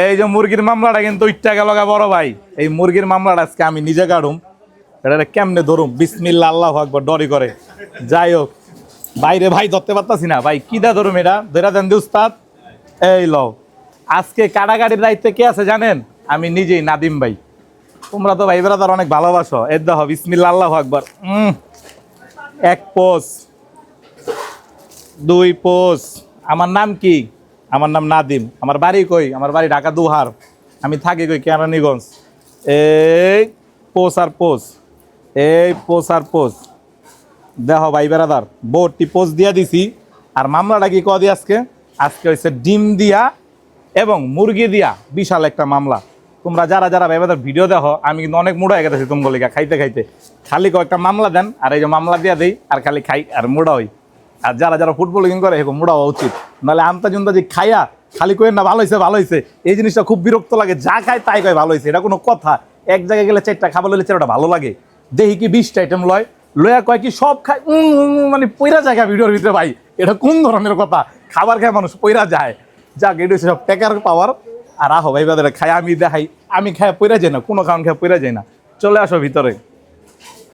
এই যে মুরগির মামলাটা কিন্তু ইটটা গেল বড় ভাই। এই মুরগির মামলাটা আজকে আমি নিজে কাটুম। এটা কেমনে ধরুম? বিসমিল্লা আল্লাহ আকবর, ডরি করে। যাই হোক, বাইরে ভাই ধরতে পারতাছি না। ভাই, কি দা ধরুম এটা? ধরা দেন উস্তাদ। এই লও। আজকে কাটাকাটির দায়িত্বে কে আছে জানেন? আমি নিজেই, নাদিম ভাই। তোমরা তো ভাই বেড়াদার অনেক ভালোবাসো। এর দেখো বিসমিল্লা আল্লাহ আকবর। এক পোষ দুই পোষ আমার নাম কি? আমার নাম নাদিম, আমার বাড়ি কই? আমার বাড়ি ঢাকা দুহার। আমি থাকি কই? কেরানীগঞ্জ। এই পোষ আর পোষ এই পোষ আর পোষ দেখো ভাই বেড়াদার বোর্ডটি পোস্ট দিয়া দিছি। আর মামলাটা কি কদি আজকে? আজকে হয়েছে ডিম দিয়া এবং মুরগি দিয়া বিশাল একটা মামলা। তোমরা যারা যারা ভাই বেড়াদার ভিডিও দেখো, আমি কিন্তু অনেক মুড়া হয়ে গেছি তোমার লিগা খাইতে খাইতে। খালি কয়েকটা মামলা দেন, আর এই যে মামলা দিয়া দেই, আর খালি খাই আর মুড়া হই। আর যারা যারা ফুটবল করে, এরকম মুড়া হওয়া উচিত। নাহলে আমতা জুনতা যে খাইয়া খালি কই না, ভালো হয়েছে ভালো হয়েছে এই জিনিসটা খুব বিরক্ত লাগে, যা খায় তাই কয়, ভালো হয়েছে এটা কোনো কথা। এক জায়গায় গেলে চারটা খাবার লইলে চারটা ভালো লাগে। দেখি কি বিশটা আইটেম লয়। লয়া কয় কি, সব খায় মানে পয়রা জায়গা ভিডিওর ভিতরে ভাই। এটা কোন ধরনের কথা? খাবার খায় মানুষ পয়রা যায়। যাক এটা হচ্ছে সব টেকার পাওয়ার আর আহো ভাই বাদের খায়, আমি দেখাই, আমি খায় পয়রা যাই না, কোনো কারণ খায় পয়রা যাই না। চলে আসো ভিতরে।